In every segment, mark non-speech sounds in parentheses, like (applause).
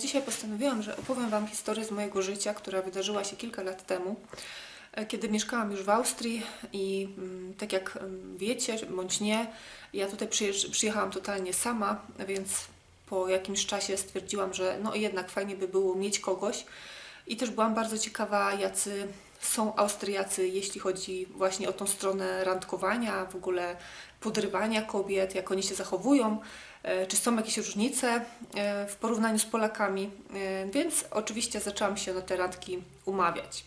dzisiaj postanowiłam, że opowiem Wam historię z mojego życia, która wydarzyła się kilka lat temu, e, kiedy mieszkałam już w Austrii i mm, tak jak mm, wiecie, bądź nie, ja tutaj przyjechałam totalnie sama, więc po jakimś czasie stwierdziłam, że no jednak fajnie by było mieć kogoś. I też byłam bardzo ciekawa, jacy są Austriacy, jeśli chodzi właśnie o tą stronę randkowania, w ogóle podrywania kobiet, jak oni się zachowują, czy są jakieś różnice e, w porównaniu z Polakami, E, więc oczywiście zaczęłam się na te randki umawiać.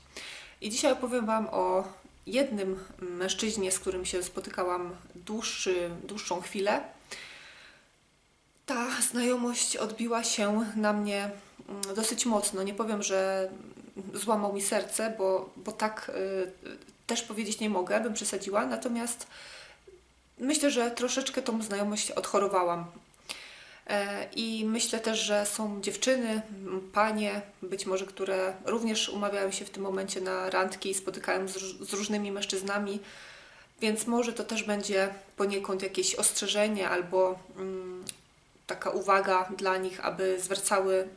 I dzisiaj opowiem Wam o jednym mężczyźnie, z którym się spotykałam dłuższy, dłuższą chwilę. Ta znajomość odbiła się na mnie mm, dosyć mocno. Nie powiem, że złamał mi serce, bo, bo tak y, też powiedzieć nie mogę, bym przesadziła. Natomiast myślę, że troszeczkę tą znajomość odchorowałam. E, I myślę też, że są dziewczyny, panie, być może, które również umawiają się w tym momencie na randki i spotykają z różnymi mężczyznami, więc może to też będzie poniekąd jakieś ostrzeżenie albo mm, taka uwaga dla nich, aby zwracały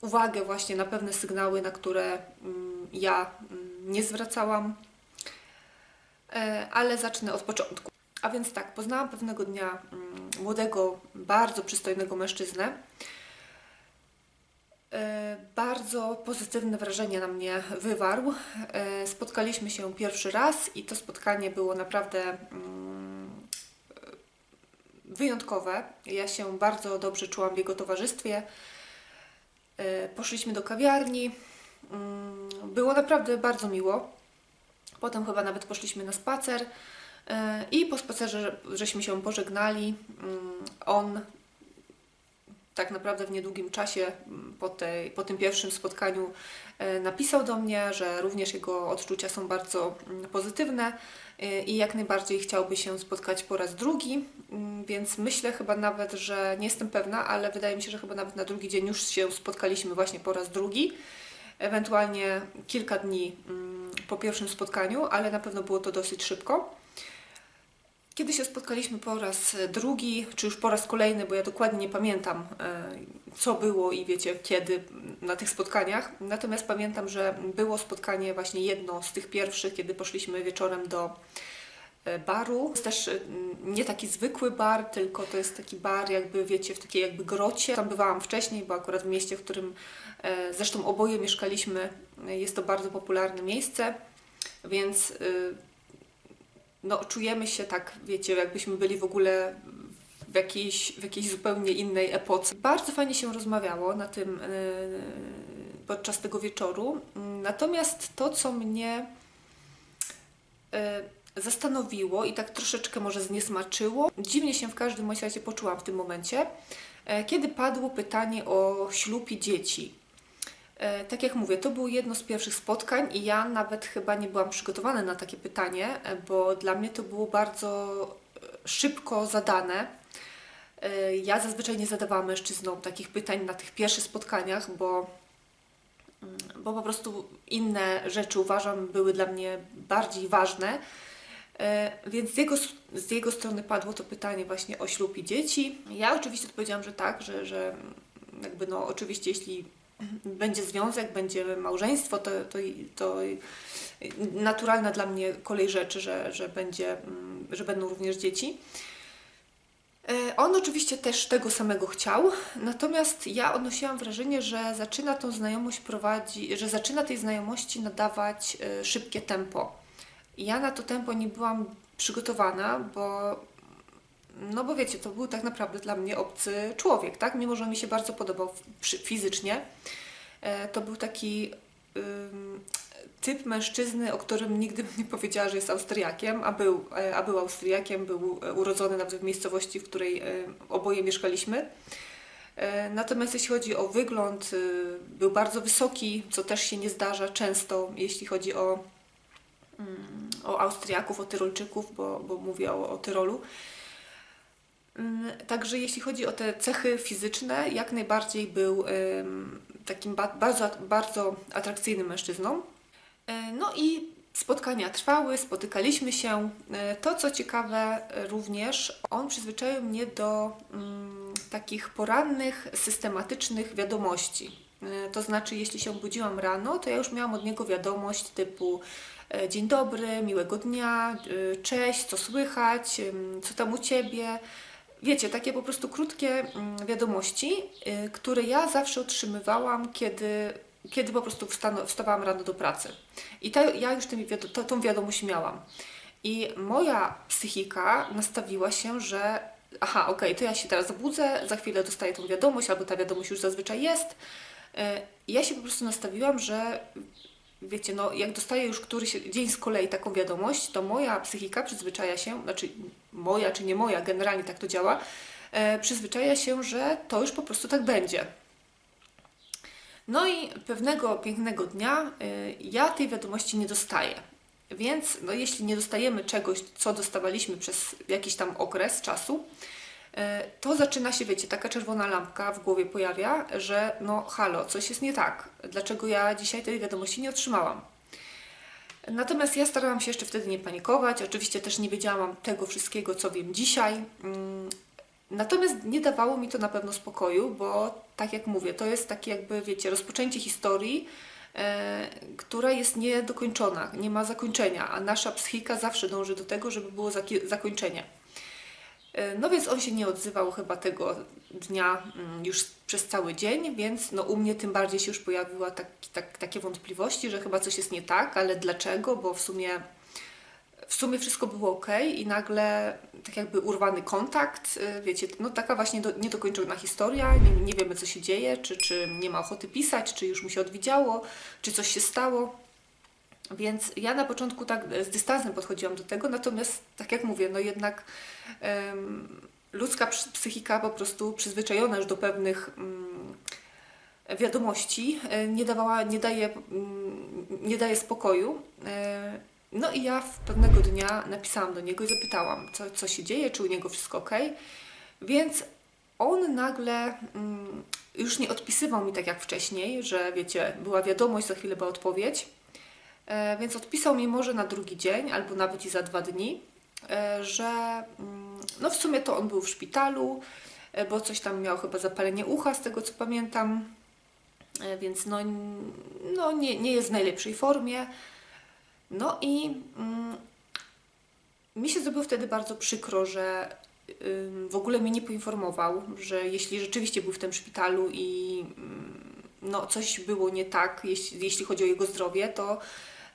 uwagę właśnie na pewne sygnały, na które mm, ja mm, nie zwracałam. E, Ale zacznę od początku. A więc tak, poznałam pewnego dnia mm, młodego, bardzo przystojnego mężczyznę. E, Bardzo pozytywne wrażenie na mnie wywarł. E, Spotkaliśmy się pierwszy raz i to spotkanie było naprawdę mm, wyjątkowe. Ja się bardzo dobrze czułam w jego towarzystwie. E, Poszliśmy do kawiarni. Mm, Było naprawdę bardzo miło. Potem chyba nawet poszliśmy na spacer. E, I po spacerze żeśmy się pożegnali. Mm, On tak naprawdę w niedługim czasie mm, po, tej, po tym pierwszym spotkaniu e, napisał do mnie, że również jego odczucia są bardzo mm, pozytywne e, i jak najbardziej chciałby się spotkać po raz drugi, więc myślę chyba nawet, że nie jestem pewna, ale wydaje mi się, że chyba nawet na drugi dzień już się spotkaliśmy właśnie po raz drugi, ewentualnie kilka dni po pierwszym spotkaniu, ale na pewno było to dosyć szybko. Kiedy się spotkaliśmy po raz drugi, czy już po raz kolejny, bo ja dokładnie nie pamiętam, e, co było i wiecie, kiedy na tych spotkaniach. Natomiast pamiętam, że było spotkanie właśnie jedno z tych pierwszych, kiedy poszliśmy wieczorem do e, baru. To jest też e, nie taki zwykły bar, tylko to jest taki bar jakby, wiecie, w takiej jakby grocie. Tam bywałam wcześniej, bo akurat w mieście, w którym e, zresztą oboje mieszkaliśmy, e, jest to bardzo popularne miejsce, więc e, no, czujemy się tak, wiecie, jakbyśmy byli w ogóle w jakiejś, w jakiejś zupełnie innej epoce. Bardzo fajnie się rozmawiało na tym, yy, podczas tego wieczoru. Natomiast to, co mnie yy, zastanowiło i tak troszeczkę może zniesmaczyło, dziwnie się w każdym razie poczułam w tym momencie, yy, kiedy padło pytanie o ślub i dzieci. E, Tak jak mówię, to było jedno z pierwszych spotkań i ja nawet chyba nie byłam przygotowana na takie pytanie, e, bo dla mnie to było bardzo e, szybko zadane. Ja zazwyczaj nie zadawałam mężczyznom takich pytań na tych pierwszych spotkaniach, bo, mm, bo po prostu inne rzeczy uważam były dla mnie bardziej ważne. Więc z jego, z jego strony padło to pytanie właśnie o ślub i dzieci. Ja oczywiście odpowiedziałam, że tak, że, że jakby no oczywiście jeśli będzie związek, będzie małżeństwo, to, to, to naturalna dla mnie kolej rzeczy, że, że, będzie, mm, że będą również dzieci. E, On oczywiście też tego samego chciał, natomiast ja odnosiłam wrażenie, że zaczyna tą znajomość prowadzi, że zaczyna tej znajomości nadawać e, szybkie tempo. Ja na to tempo nie byłam przygotowana, bo no bo wiecie, to był tak naprawdę dla mnie obcy człowiek, tak? Mimo, że on mi się bardzo podobał fizycznie, e, to był taki typ mężczyzny, o którym nigdy bym nie powiedziała, że jest Austriakiem, a był, e, a był Austriakiem, był e, urodzony nawet w miejscowości, w której oboje mieszkaliśmy. Natomiast jeśli chodzi o wygląd, był bardzo wysoki, co też się nie zdarza często, jeśli chodzi o, mm, o Austriaków, o Tyrolczyków, bo, bo mówię o, o Tyrolu. Także jeśli chodzi o te cechy fizyczne, jak najbardziej był takim ba- bardzo, bardzo atrakcyjnym mężczyzną. E, No i spotkania trwały, spotykaliśmy się. E, To, co ciekawe również, on przyzwyczaił mnie do mm, takich porannych, systematycznych wiadomości. E, To znaczy, jeśli się obudziłam rano, to ja już miałam od niego wiadomość typu dzień dobry, miłego dnia, cześć, co słychać, co tam u Ciebie. Wiecie, takie po prostu krótkie mm, wiadomości, y, które ja zawsze otrzymywałam, kiedy, kiedy po prostu wstawałam rano do pracy. I ta, ja już wiado- to, tą wiadomość miałam. I moja psychika nastawiła się, że aha, okej, to ja się teraz budzę, za chwilę dostaję tą wiadomość, albo ta wiadomość już zazwyczaj jest. Y, ja się po prostu nastawiłam, że wiecie, no jak dostaję już któryś dzień z kolei taką wiadomość, to moja psychika przyzwyczaja się, znaczy moja czy nie moja, generalnie tak to działa, e, przyzwyczaja się, że to już po prostu tak będzie. No i pewnego pięknego dnia e, ja tej wiadomości nie dostaję. Więc no, jeśli nie dostajemy czegoś, co dostawaliśmy przez jakiś tam okres czasu, to zaczyna się, wiecie, taka czerwona lampka w głowie pojawia, że no halo, coś jest nie tak. Dlaczego ja dzisiaj tej wiadomości nie otrzymałam? Natomiast ja starałam się jeszcze wtedy nie panikować. Oczywiście też nie wiedziałam tego wszystkiego, co wiem dzisiaj. Mm, Natomiast nie dawało mi to na pewno spokoju, bo tak jak mówię, to jest takie jakby, wiecie, rozpoczęcie historii, e, która jest niedokończona, nie ma zakończenia, a nasza psychika zawsze dąży do tego, żeby było zakończenie. E, No więc on się nie odzywał chyba tego dnia mm, już przez cały dzień, więc no u mnie tym bardziej się już pojawiła tak, tak, takie wątpliwości, że chyba coś jest nie tak, ale dlaczego? Bo w sumie w sumie wszystko było ok i nagle tak jakby urwany kontakt, y, wiecie, no taka właśnie do, niedokończona historia, nie, nie wiemy co się dzieje, czy, czy nie ma ochoty pisać, czy już mu się odwidziało, czy coś się stało. Więc ja na początku tak z dystansem podchodziłam do tego, natomiast tak jak mówię, no jednak em, ludzka ps- psychika po prostu przyzwyczajona już do pewnych mm, wiadomości e, nie dawała, nie daje, mm, nie daje spokoju. E, No i ja w pewnego dnia napisałam do niego i zapytałam, co, co się dzieje, czy u niego wszystko ok. Więc on nagle mm, już nie odpisywał mi tak jak wcześniej, że wiecie, była wiadomość, za chwilę była odpowiedź. E, więc odpisał mi może na drugi dzień, albo nawet i za dwa dni, e, że mm, no w sumie to on był w szpitalu, e, bo coś tam miał chyba zapalenie ucha, z tego co pamiętam, więc no, no nie, nie jest w najlepszej formie. No i mm, mi się zrobiło wtedy bardzo przykro, że w ogóle mnie nie poinformował, że jeśli rzeczywiście był w tym szpitalu i ym, no, coś było nie tak, jeśli, jeśli chodzi o jego zdrowie, to,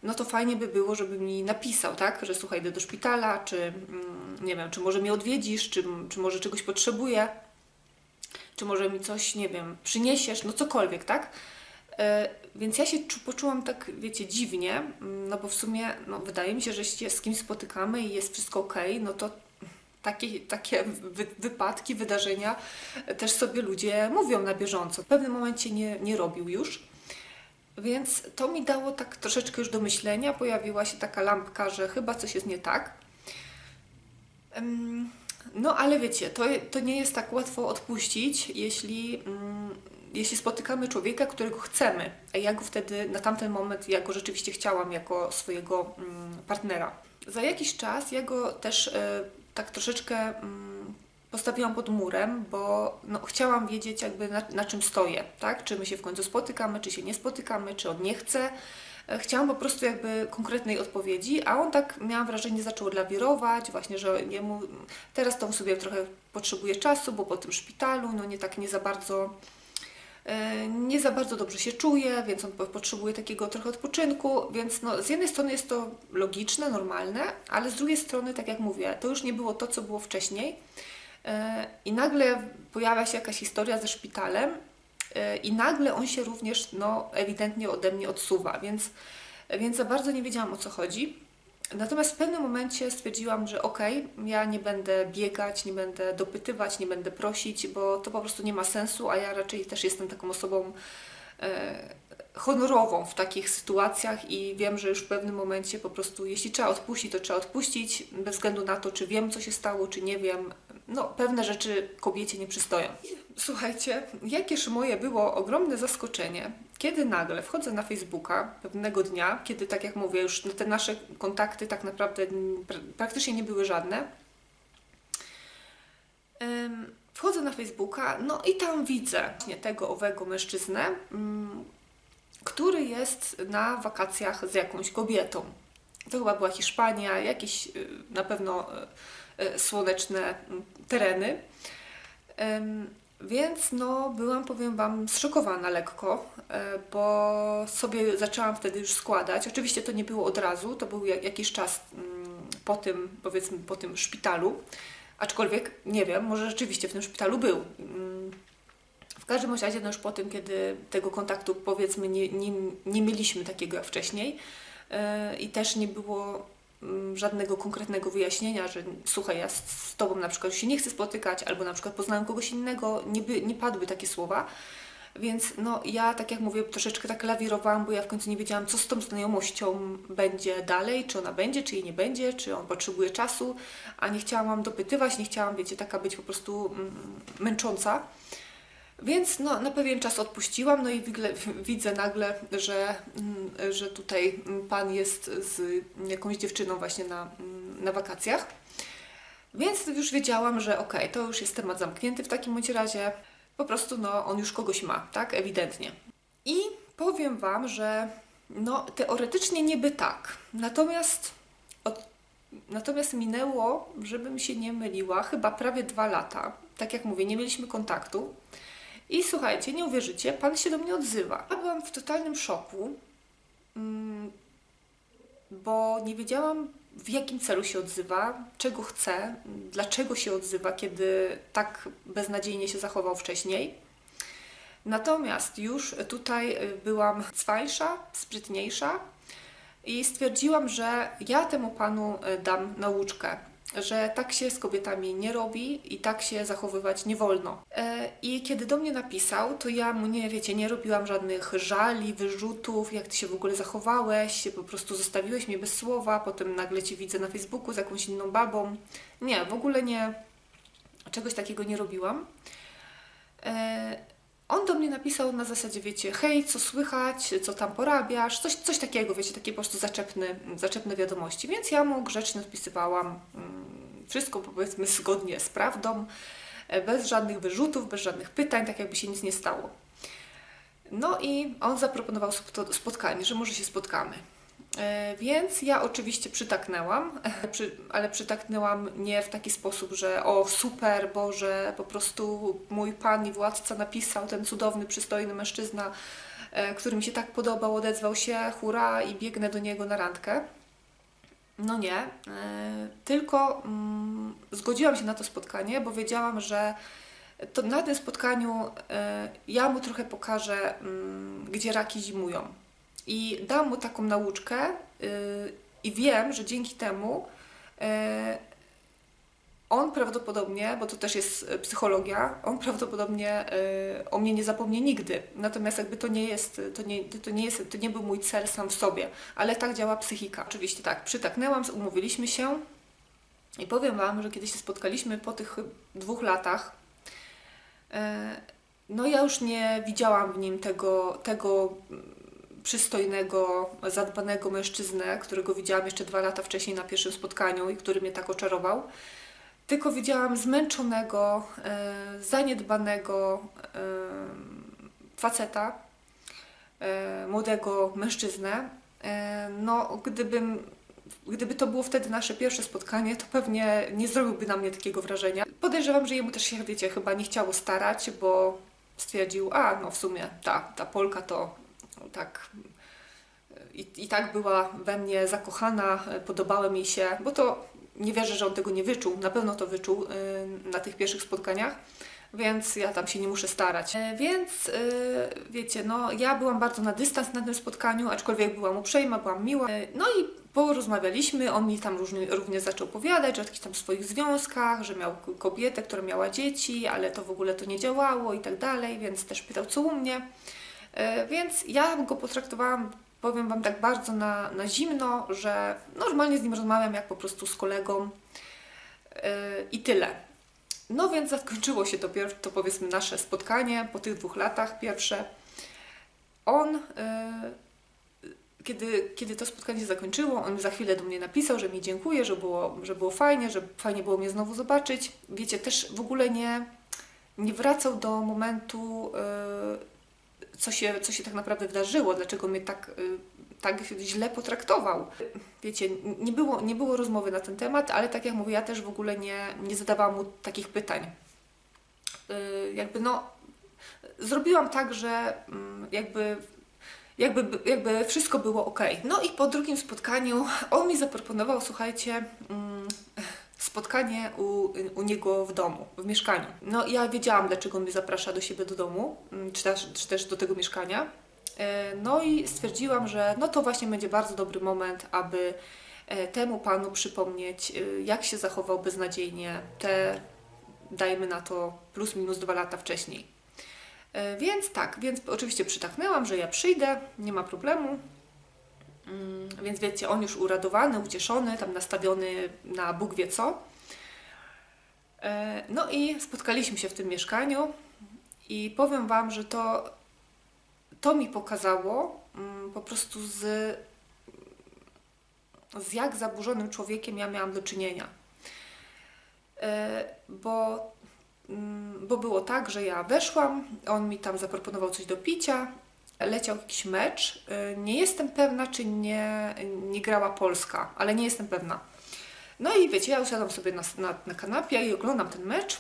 no to fajnie by było, żeby mi napisał, tak, że słuchaj, idę do szpitala, czy mm, nie wiem, czy może mnie odwiedzisz, czy, czy może czegoś potrzebuję, czy może mi coś, nie wiem, przyniesiesz, no cokolwiek, tak? E, Więc ja się czu- poczułam tak, wiecie, dziwnie, mm, no bo w sumie no, wydaje mi się, że się z kimś spotykamy i jest wszystko ok, no to takie, takie wy, wypadki, wydarzenia też sobie ludzie mówią na bieżąco. W pewnym momencie nie, nie robił już. Więc to mi dało tak troszeczkę już do myślenia. Pojawiła się taka lampka, że chyba coś jest nie tak. No ale wiecie, to, to nie jest tak łatwo odpuścić, jeśli, mm, jeśli spotykamy człowieka, którego chcemy. A ja go wtedy, na tamten moment, ja go rzeczywiście chciałam jako swojego mm, partnera. Za jakiś czas ja go też e, tak troszeczkę mm, postawiłam pod murem, bo no, chciałam wiedzieć jakby na, na czym stoję, tak? Czy my się w końcu spotykamy, czy się nie spotykamy, czy on nie chce. E, Chciałam po prostu jakby konkretnej odpowiedzi, a on tak, miałam wrażenie, zaczął lawirować, właśnie, że jemu teraz to on sobie trochę potrzebuje czasu, bo po tym szpitalu, no nie tak nie za bardzo e, nie za bardzo dobrze się czuje, więc on po- potrzebuje takiego trochę odpoczynku, więc no, z jednej strony jest to logiczne, normalne, ale z drugiej strony, tak jak mówię, to już nie było to, co było wcześniej i nagle pojawia się jakaś historia ze szpitalem e, i nagle on się również no, ewidentnie ode mnie odsuwa, więc, więc za bardzo nie wiedziałam o co chodzi. Natomiast w pewnym momencie stwierdziłam, że okej, ja nie będę biegać, nie będę dopytywać, nie będę prosić, bo to po prostu nie ma sensu, a ja raczej też jestem taką osobą e, honorową w takich sytuacjach i wiem, że już w pewnym momencie po prostu, jeśli trzeba odpuścić, to trzeba odpuścić, bez względu na to, czy wiem, co się stało, czy nie wiem. No, pewne rzeczy kobiecie nie przystoją. Słuchajcie, jakież moje było ogromne zaskoczenie, kiedy nagle wchodzę na Facebooka pewnego dnia, kiedy, tak jak mówię, już te nasze kontakty tak naprawdę pra- praktycznie nie były żadne. Wchodzę na Facebooka, no i tam widzę właśnie tego owego mężczyznę, mm, który jest na wakacjach z jakąś kobietą. To chyba była Hiszpania, jakieś y, na pewno y, słoneczne mm, tereny. Więc no, byłam, powiem Wam, zszokowana lekko, e, bo sobie zaczęłam wtedy już składać. Oczywiście to nie było od razu, to był jak- jakiś czas mm, po tym, powiedzmy, po tym szpitalu. Aczkolwiek, nie wiem, może rzeczywiście w tym szpitalu był. Mm, W każdym razie, no już po tym, kiedy tego kontaktu, powiedzmy, nie, nie, nie mieliśmy takiego jak wcześniej e, i też nie było żadnego konkretnego wyjaśnienia, że słuchaj, ja z, z Tobą na przykład się nie chcę spotykać, albo na przykład poznałem kogoś innego, nie, by, nie padły takie słowa. Więc no ja, tak jak mówię, troszeczkę tak lawirowałam, bo ja w końcu nie wiedziałam, co z tą znajomością będzie dalej, czy ona będzie, czy jej nie będzie, czy on potrzebuje czasu, a nie chciałam dopytywać, nie chciałam, wiecie, taka być po prostu mm, męcząca. Więc no, na pewien czas odpuściłam, no i (laughs) widzę nagle, że, mm, że tutaj pan jest z jakąś dziewczyną właśnie na, mm, na wakacjach. Więc już wiedziałam, że okej, to już jest temat zamknięty w takim bądź razie. Po prostu no, on już kogoś ma, tak? Ewidentnie. I powiem Wam, że no, teoretycznie niby tak. Natomiast, od, natomiast minęło, żebym się nie myliła, chyba prawie dwa lata. Tak jak mówię, nie mieliśmy kontaktu. I słuchajcie, nie uwierzycie, pan się do mnie odzywa. Ja byłam w totalnym szoku, mm, bo nie wiedziałam w jakim celu się odzywa, czego chce, dlaczego się odzywa, kiedy tak beznadziejnie się zachował wcześniej. Natomiast już tutaj y, byłam cwańsza, sprytniejsza i stwierdziłam, że ja temu panu y, dam nauczkę, że tak się z kobietami nie robi i tak się zachowywać nie wolno. E, I kiedy do mnie napisał, to ja mu nie, wiecie, nie robiłam żadnych żali, wyrzutów, jak ty się w ogóle zachowałeś, po prostu zostawiłeś mnie bez słowa, potem nagle cię widzę na Facebooku z jakąś inną babą. Nie, w ogóle nie, czegoś takiego nie robiłam. On do mnie napisał na zasadzie, wiecie, hej, co słychać, co tam porabiasz, coś, coś takiego, wiecie, takie po prostu zaczepne, zaczepne wiadomości. Więc ja mu grzecznie odpisywałam mm, wszystko, powiedzmy, (laughs) zgodnie z prawdą, bez żadnych wyrzutów, bez żadnych pytań, tak jakby się nic nie stało. No i on zaproponował spo- spotkanie, że może się spotkamy. E, Więc ja oczywiście przytaknęłam, przy, ale przytaknęłam nie w taki sposób, że o super, Boże, po prostu mój pan i władca napisał, ten cudowny, przystojny mężczyzna, e, który mi się tak podobał, odezwał się, hura i biegnę do niego na randkę. No nie, e, tylko mm, zgodziłam się na to spotkanie, bo wiedziałam, że to na tym spotkaniu e, ja mu trochę pokażę, mm, gdzie raki zimują. I dam mu taką nauczkę yy, i wiem, że dzięki temu yy, on prawdopodobnie, bo to też jest y, psychologia, on prawdopodobnie yy, o mnie nie zapomnie nigdy. Natomiast jakby to nie jest, to nie, to nie jest, to nie był mój cel sam w sobie, ale tak działa psychika. Oczywiście tak, przytaknęłam, umówiliśmy się i powiem Wam, że kiedy się spotkaliśmy po tych dwóch latach, yy, no ja już nie widziałam w nim tego, tego przystojnego, zadbanego mężczyznę, którego widziałam jeszcze dwa lata wcześniej na pierwszym spotkaniu i który mnie tak oczarował. Tylko widziałam zmęczonego, e, zaniedbanego e, faceta, e, młodego mężczyznę. No, gdybym, gdyby to było wtedy nasze pierwsze spotkanie, to pewnie nie zrobiłby na mnie takiego wrażenia. Podejrzewam, że jemu też się, wiecie, chyba nie chciało starać, bo stwierdził, a no w sumie ta, ta Polka to tak i, i tak była we mnie zakochana, podobała mi się, bo to nie wierzę, że on tego nie wyczuł, na pewno to wyczuł y, na tych pierwszych spotkaniach, więc ja tam się nie muszę starać. E, Więc y, wiecie, no ja byłam bardzo na dystans na tym spotkaniu, aczkolwiek byłam uprzejma, byłam miła. E, No i porozmawialiśmy, on mi tam różnie, również zaczął opowiadać o jakichś tam swoich związkach, że miał kobietę, która miała dzieci, ale to w ogóle to nie działało i tak dalej, więc też pytał co u mnie. E, Więc ja go potraktowałam, powiem Wam tak bardzo na, na zimno, że normalnie z nim rozmawiam jak po prostu z kolegą e, i tyle. No więc zakończyło się to, to powiedzmy nasze spotkanie po tych dwóch latach pierwsze. On, e, kiedy, kiedy to spotkanie się zakończyło, on za chwilę do mnie napisał, że mi dziękuję, że było, że było fajnie, że fajnie było mnie znowu zobaczyć. Wiecie, też w ogóle nie, nie wracał do momentu, co się, co się tak naprawdę wydarzyło, dlaczego mnie tak, y, tak źle potraktował. Wiecie, nie było, nie było rozmowy na ten temat, ale tak jak mówię, ja też w ogóle nie, nie zadawałam mu takich pytań. Y, jakby no, zrobiłam tak, że mm, jakby jakby, jakby wszystko było ok. No i po drugim spotkaniu on mi zaproponował, słuchajcie, mm, spotkanie u, u niego w domu, w mieszkaniu. No ja wiedziałam, dlaczego mnie zaprasza do siebie do domu, mm, czy też, czy też do tego mieszkania. E, No i stwierdziłam, że no to właśnie będzie bardzo dobry moment, aby e, temu panu przypomnieć, e, jak się zachował beznadziejnie te, dajmy na to, plus minus dwa lata wcześniej. Więc tak, więc oczywiście przytaknęłam, że ja przyjdę, nie ma problemu. Mm, Więc wiecie, on już uradowany, ucieszony, tam nastawiony na Bóg wie co. E, No i spotkaliśmy się w tym mieszkaniu i powiem Wam, że to, to mi pokazało mm, po prostu z, z jak zaburzonym człowiekiem ja miałam do czynienia. E, Bo Mm, bo było tak, że ja weszłam, on mi tam zaproponował coś do picia, leciał jakiś mecz. Y, Nie jestem pewna, czy nie, nie grała Polska, ale nie jestem pewna. No i wiecie, ja usiadłam sobie na, na, na kanapie i oglądam ten mecz.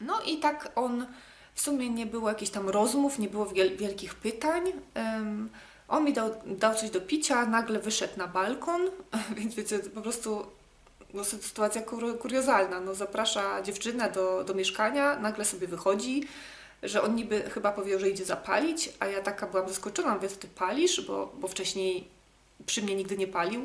No i tak on, w sumie nie było jakichś tam rozmów, nie było wiel, wielkich pytań. Ym, on mi dał, dał coś do picia, nagle wyszedł na balkon, (laughs) więc wiecie, po prostu no, sy- sytuacja kur, kuriozalna. No, zaprasza dziewczynę do, do mieszkania, nagle sobie wychodzi, że on niby chyba powiedział, że idzie zapalić, a ja taka byłam zaskoczona, mówię, ty palisz, bo, bo wcześniej przy mnie nigdy nie palił.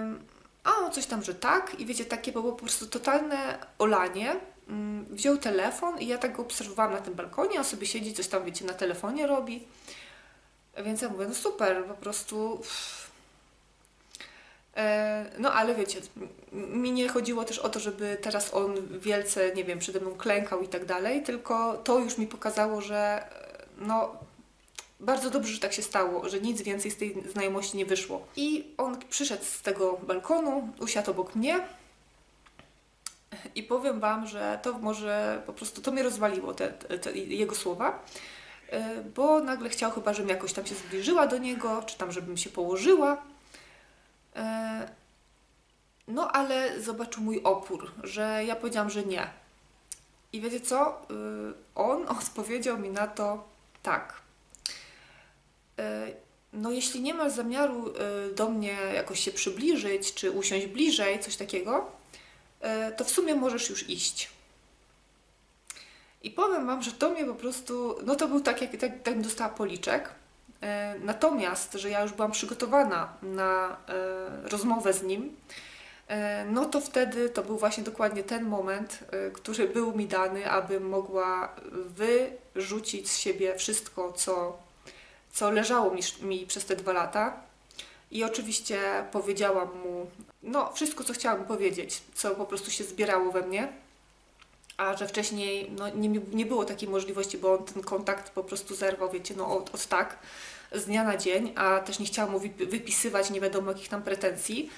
Ym, a on coś tam, że tak i wiecie, takie było po prostu totalne olanie. Ym, Wziął telefon i ja tak go obserwowałam na tym balkonie, on sobie siedzi, coś tam, wiecie, na telefonie robi. Więc ja mówię, no super, po prostu... E, No ale wiecie, mi nie chodziło też o to, żeby teraz on wielce, nie wiem, przede mną klękał i tak dalej, tylko to już mi pokazało, że e, no bardzo dobrze, że tak się stało, że nic więcej z tej znajomości nie wyszło. I on przyszedł z tego balkonu, usiadł obok mnie i powiem Wam, że to może po prostu, to mnie rozwaliło, te, te, te jego słowa, e, bo nagle chciał chyba, żebym jakoś tam się zbliżyła do niego, czy tam, żebym się położyła. E, No, ale zobaczył mój opór, że ja powiedziałam, że nie. I wiecie co? Y, On (laughs) odpowiedział mi na to tak. E, No, jeśli nie masz zamiaru do mnie jakoś się przybliżyć, czy usiąść bliżej, coś takiego, e, to w sumie możesz już iść. I powiem Wam, że to mnie po prostu, no to był tak, jak tak, tak dostała policzek. E, Natomiast, że ja już byłam przygotowana na e, rozmowę z nim, e, no to wtedy to był właśnie dokładnie ten moment, który był mi dany, abym mogła wyrzucić z siebie wszystko, co, co leżało mi, mi przez te dwa lata. I oczywiście powiedziałam mu, no wszystko, co chciałam powiedzieć, co po prostu się zbierało we mnie a że wcześniej no, nie, nie było takiej możliwości, bo on ten kontakt po prostu zerwał, wiecie, no od, od tak, z dnia na dzień, a też nie chciałam mu wyp- wypisywać nie wiadomo jakich tam pretensji,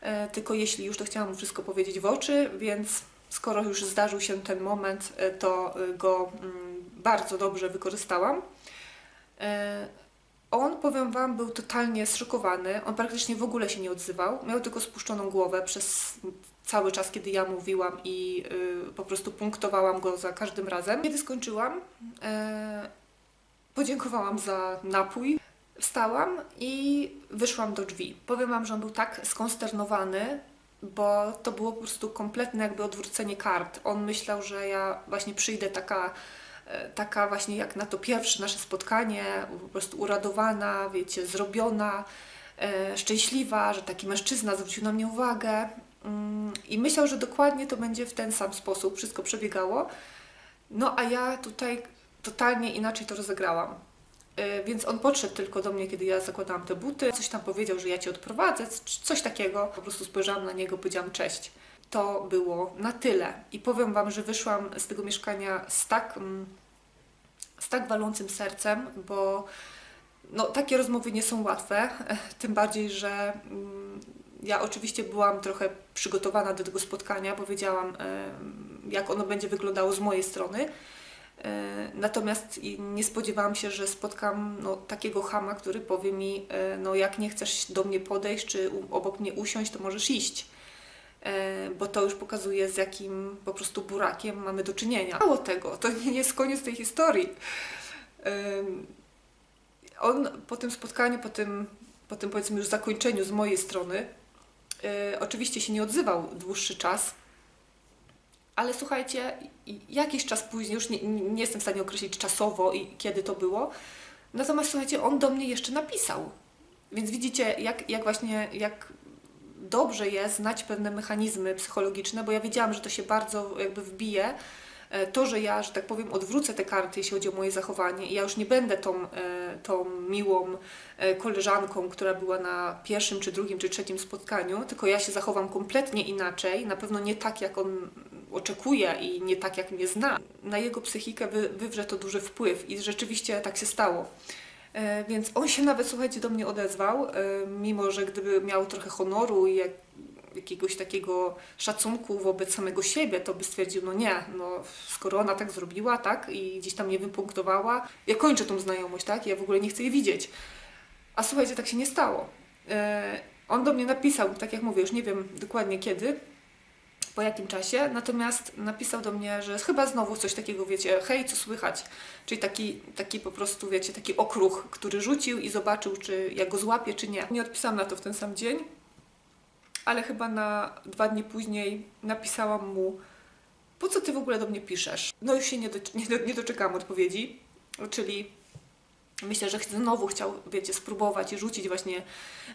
e, tylko jeśli już, to chciałam mu wszystko powiedzieć w oczy, więc skoro już zdarzył się ten moment, e, to e, go mm, bardzo dobrze wykorzystałam. E, on, powiem Wam, był totalnie zszokowany. On praktycznie w ogóle się nie odzywał. Miał tylko spuszczoną głowę przez cały czas, kiedy ja mówiłam i y, po prostu punktowałam go za każdym razem. Kiedy skończyłam, e, podziękowałam za napój, wstałam i wyszłam do drzwi. Powiem Wam, że on był tak skonsternowany, bo to było po prostu kompletne jakby odwrócenie kart. On myślał, że ja właśnie przyjdę taka e, taka właśnie jak na to pierwsze nasze spotkanie, po prostu uradowana, wiecie, zrobiona, e, szczęśliwa, że taki mężczyzna zwrócił na mnie uwagę. Mm, I myślał, że dokładnie to będzie w ten sam sposób wszystko przebiegało. No a ja tutaj totalnie inaczej to rozegrałam. E, Więc on podszedł tylko do mnie, kiedy ja zakładałam te buty. Coś tam powiedział, że ja cię odprowadzę, coś takiego. Po prostu spojrzałam na niego, powiedziałam cześć. To było na tyle. I powiem Wam, że wyszłam z tego mieszkania z tak, mm, z tak walącym sercem, bo no, takie rozmowy nie są łatwe. (laughs) Tym bardziej, że mm, Ja oczywiście byłam trochę przygotowana do tego spotkania, bo wiedziałam, jak ono będzie wyglądało z mojej strony. E, Natomiast nie spodziewałam się, że spotkam no, takiego chama, który powie mi, e, no jak nie chcesz do mnie podejść, czy obok mnie usiąść, to możesz iść. E, Bo to już pokazuje, z jakim po prostu burakiem mamy do czynienia. Mało tego, to nie jest koniec tej historii. On po tym spotkaniu, po tym, po tym powiedzmy już zakończeniu z mojej strony, e, oczywiście się nie odzywał dłuższy czas, ale słuchajcie, jakiś czas później, już nie, nie jestem w stanie określić czasowo i kiedy to było, natomiast słuchajcie, on do mnie jeszcze napisał. Więc widzicie, jak, jak właśnie, jak dobrze jest znać pewne mechanizmy psychologiczne, bo ja wiedziałam, że to się bardzo jakby wbije. E, To, że ja, że tak powiem, odwrócę te karty, jeśli chodzi o moje zachowanie i ja już nie będę tą, e, tą miłą e, koleżanką, która była na pierwszym, czy drugim, czy trzecim spotkaniu, tylko ja się zachowam kompletnie inaczej, na pewno nie tak, jak on oczekuje i nie tak, jak mnie zna. Na jego psychikę wy, wywrze to duży wpływ i rzeczywiście tak się stało. Więc on się nawet, słuchajcie, do mnie odezwał, mimo że gdyby miał trochę honoru i jak, jakiegoś takiego szacunku wobec samego siebie, to by stwierdził, no nie, no skoro ona tak zrobiła, tak, i gdzieś tam mnie wypunktowała, ja kończę tą znajomość, tak, ja w ogóle nie chcę jej widzieć. A słuchajcie, tak się nie stało. E, On do mnie napisał, tak jak mówię, już nie wiem dokładnie kiedy, po jakim czasie, natomiast napisał do mnie, że chyba znowu coś takiego, wiecie, hej, co słychać? Czyli taki, taki po prostu, wiecie, taki okruch, który rzucił i zobaczył, czy ja go złapię, czy nie. Nie odpisałam na to w ten sam dzień, ale chyba na dwa dni później napisałam mu, po co ty w ogóle do mnie piszesz? No już się nie, do, nie, nie doczekałam odpowiedzi, czyli myślę, że znowu chciał, wiecie, spróbować i rzucić właśnie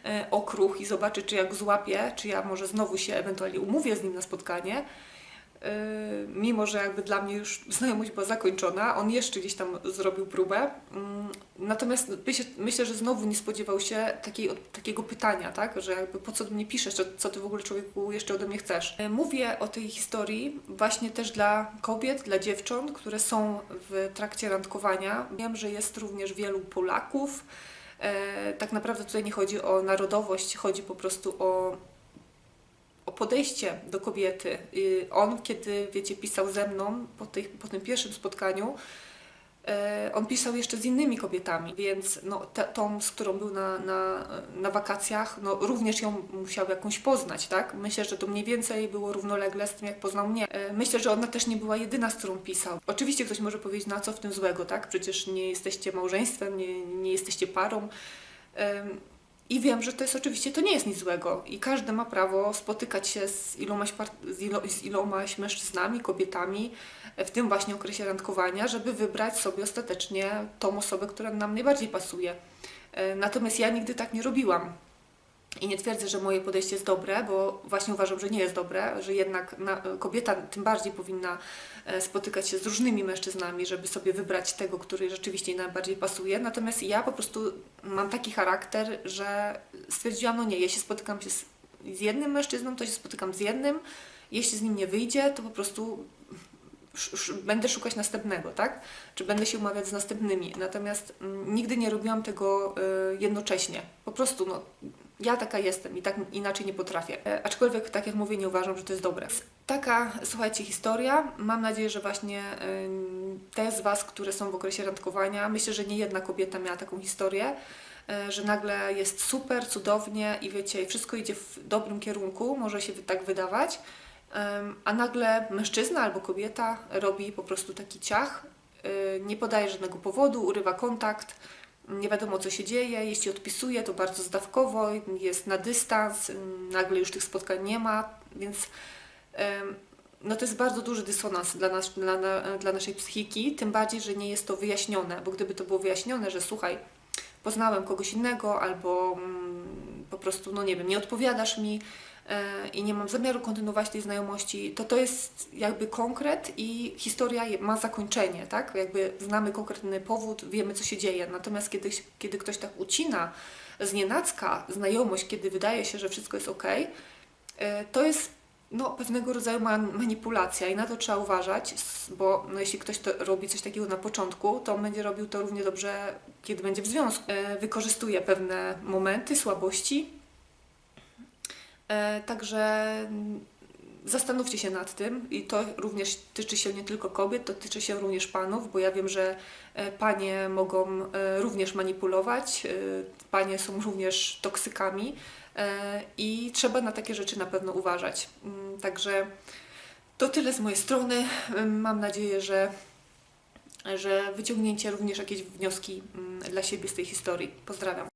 e, okruch i zobaczyć, czy ja go złapię, czy ja może znowu się ewentualnie umówię z nim na spotkanie. E, Mimo, że jakby dla mnie już znajomość była zakończona, on jeszcze gdzieś tam zrobił próbę. Mm, Natomiast myślę, że znowu nie spodziewał się takiej, takiego pytania, tak? Że jakby po co do mnie piszesz, co, ty w ogóle człowieku jeszcze ode mnie chcesz. E, Mówię o tej historii właśnie też dla kobiet, dla dziewcząt, które są w trakcie randkowania. Wiem, że jest również wielu Polaków. E, tak naprawdę tutaj nie chodzi o narodowość, chodzi po prostu o o podejście do kobiety. On, kiedy, wiecie, pisał ze mną po, po tym pierwszym spotkaniu, e, on pisał jeszcze z innymi kobietami, więc no, te, tą, z którą był na, na, na wakacjach, no, również ją musiał jakąś poznać, tak? Myślę, że to mniej więcej było równolegle z tym, jak poznał mnie. E, Myślę, że ona też nie była jedyna, z którą pisał. Oczywiście ktoś może powiedzieć, na co w tym złego, tak? Przecież nie jesteście małżeństwem, nie, nie jesteście parą. I wiem, że to jest oczywiście, to nie jest nic złego i każdy ma prawo spotykać się z ilomaś, z, ilo, z ilomaś mężczyznami, kobietami w tym właśnie okresie randkowania, żeby wybrać sobie ostatecznie tą osobę, która nam najbardziej pasuje. E, Natomiast ja nigdy tak nie robiłam. I nie twierdzę, że moje podejście jest dobre, bo właśnie uważam, że nie jest dobre, że jednak na, kobieta tym bardziej powinna e, spotykać się z różnymi mężczyznami, żeby sobie wybrać tego, który rzeczywiście najbardziej pasuje. Natomiast ja po prostu mam taki charakter, że stwierdziłam, no nie, jeśli spotykam się z, z jednym mężczyzną, to się spotykam z jednym. Jeśli z nim nie wyjdzie, to po prostu będę szukać następnego, tak? Czy będę się umawiać z następnymi. Natomiast mm, nigdy nie robiłam tego y, jednocześnie. Po prostu, no, ja taka jestem i tak inaczej nie potrafię. E, aczkolwiek, tak jak mówię, nie uważam, że to jest dobre. Taka, słuchajcie, historia. Mam nadzieję, że właśnie te z Was, które są w okresie randkowania, myślę, że nie jedna kobieta miała taką historię, e, że nagle jest super, cudownie i wiecie, wszystko idzie w dobrym kierunku, może się tak wydawać, a nagle mężczyzna albo kobieta robi po prostu taki ciach, y, nie podaje żadnego powodu, urywa kontakt, nie wiadomo co się dzieje, jeśli odpisuje to bardzo zdawkowo, jest na dystans, nagle już tych spotkań nie ma, więc no to jest bardzo duży dysonans dla, nas, dla, dla naszej psychiki, tym bardziej, że nie jest to wyjaśnione, bo gdyby to było wyjaśnione, że słuchaj, poznałem kogoś innego albo mm, po prostu, no nie wiem, nie odpowiadasz mi i nie mam zamiaru kontynuować tej znajomości, to to jest jakby konkret i historia ma zakończenie, tak? Jakby znamy konkretny powód, wiemy co się dzieje. Natomiast kiedy, kiedy ktoś tak ucina z nienacka znajomość, kiedy wydaje się, że wszystko jest ok, to jest no, pewnego rodzaju man- manipulacja i na to trzeba uważać, bo no, jeśli ktoś to robi coś takiego na początku, to on będzie robił to równie dobrze, kiedy będzie w związku. E, Wykorzystuje pewne momenty, słabości E, Także mm, zastanówcie się nad tym i to również tyczy się nie tylko kobiet, to tyczy się również panów, bo ja wiem, że e, panie mogą e, również manipulować, e, panie są również toksykami e, i trzeba na takie rzeczy na pewno uważać. Mm, Także to tyle z mojej strony. Mam nadzieję, że, że wyciągnięcie również jakieś wnioski mm, dla siebie z tej historii. Pozdrawiam.